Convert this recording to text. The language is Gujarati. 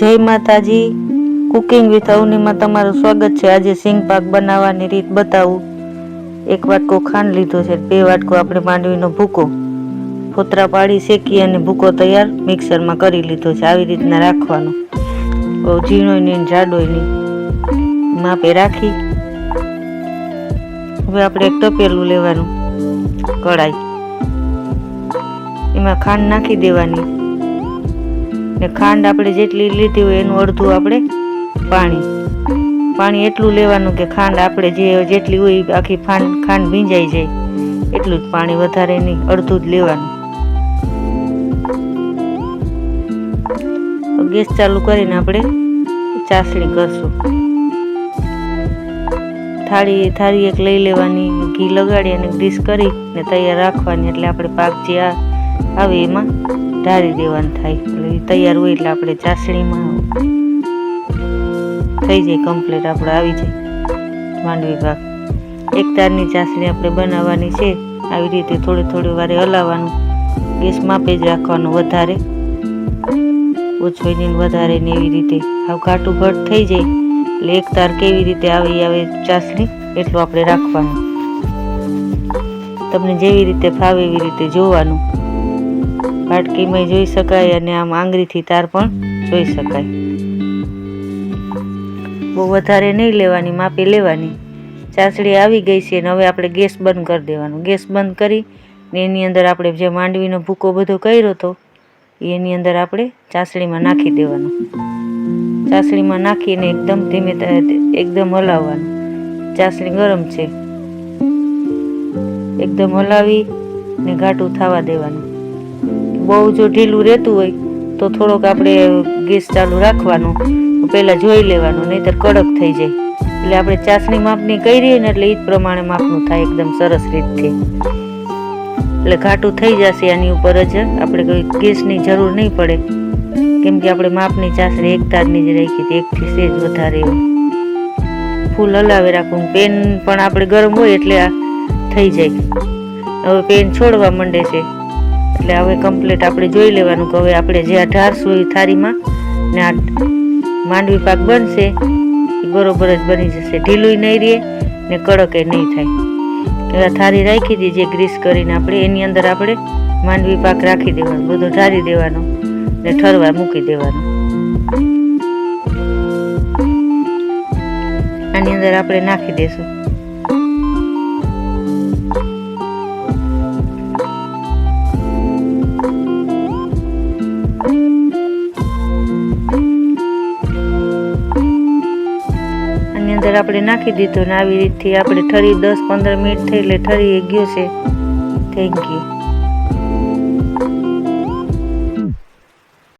જય માતાજી. કુકિંગ વિથ અવનીમાં તમારું સ્વાગત છે. આજે સિંગ પાક બનાવવાની રીત બતાવું. એક વાટકો ખાંડ લીધો છે બે વાટકો આપણે માંડવીનો ભૂકો. ફોતરા પાડી શેકી અને ભૂકો તૈયાર મિક્સરમાં કરી લીધો છે. આવી રીતના રાખવાનો. બહુ ઝીણોય નહીં જાડોય માપે રાખી. હવે આપણે એક તપેલું લેવાનું. કડાઈ એમાં ખાંડ નાખી દેવાની. ને ખાંડ આપણે જેટલી લીધી હોય એનું અડધું આપણે પાણી. પાણી એટલું લેવાનું કે ખાંડ આપણે જે જેટલી હોય આખી ખાંડ ખાંડ ભીંજાઈ જાય. એટલું જ પાણી વધારે નહીં, અડધું જ લેવાનું. ગેસ ચાલુ કરીને આપણે ચાસણી કરશું. થાળી થાળી એક લઈ લેવાની, ઘી લગાડી અને ગ્રીસ કરી ને તૈયાર રાખવાની, એટલે આપણે પાક જે આ આવે એમાં ઢાળી દેવાનું થાય. એટલે તૈયાર હોય એટલે આપણે ચાસણીમાં થઈ જાય કમ્પ્લીટ આપણે આવી જાય. માંડવી પાક એક તારની ચાસણી આપણે બનાવવાની છે. આવી રીતે થોડી થોડી વારે હલાવવાનું. ગેસ માપે જ રાખવાનું વધારે. ઓછો ને વધારે ને એવી રીતે. આવ ઘાટું ઘટ થઈ જાય. એટલે એક તાર કેવી રીતે આવે આવે ચાસણી, એટલું આપણે રાખવાનું. તમને જેવી રીતે ફાવે એવી રીતે જોવાનું. વાટકીમાં જોઈ શકાય અને આમ આંગળીથી તાર પણ જોઈ શકાય. બહુ વધારે નહીં લેવાની, માપી લેવાની. ચાસણી આવી ગઈ છે ને હવે આપણે ગેસ બંધ કરી દેવાનો. ગેસ બંધ કરી ને એની અંદર આપણે જે માંડવીનો ભૂકો બધો કર્યો હતો એની અંદર આપણે ચાસણીમાં નાખી દેવાનું. ચાસણીમાં નાખીને એકદમ ધીમે એકદમ હલાવવાનું. ચાસણી ગરમ છે. એકદમ હલાવી ને ઘાટું થવા દેવાનું. બહુ જો ઢીલું રહેતું હોય, તો થોડોક આપણે ગેસ ચાલુ રાખવાનો. પહેલાં જોઈ લેવાનું, નહીંતર કડક થઈ જાય. એટલે આપણે ચાસણી માપની કરી ને એટલે એ જ પ્રમાણે માપનું થાય એકદમ સરસ રીતથી. એટલે ઘાટું થઈ જશે આની ઉપર જ. આપણે કોઈ ગેસની જરૂર નહીં પડે. કેમ કે આપણે માપની ચાસણી એક તારની જ રાખી હતી, એકથી સેજ વધારે ફૂલ હલાવી રાખવું પેન પણ આપણે ગરમ હોય એટલે આ થઈ જાય. હવે પેન છોડવા માંડે છે. એટલે હવે કમ્પ્લીટ આપણે જોઈ લેવાનું કે હવે આપણે જે આ ઢારશું એ થાળીમાં ને આ માંડવી પાક બનશે, એ બરોબર જ બની જશે. ઢીલું નહીં રહે ને કડક એ નહીં થાય. એવા થાળી રાખી જે ગ્રીસ કરીને આપણે, એની અંદર આપણે માંડવી પાક રાખી દેવાનો, બધો ઢારી દેવાનો ને ઠરવા મૂકી દેવાનો. આની અંદર આપણે નાખી દેશું. અંદર આપણે નાખી દીધું ને આવી રીતથી આપણે ઠરી દસ પંદર મિનિટ થઈ એટલે ઠરી ગયો છે. Thank you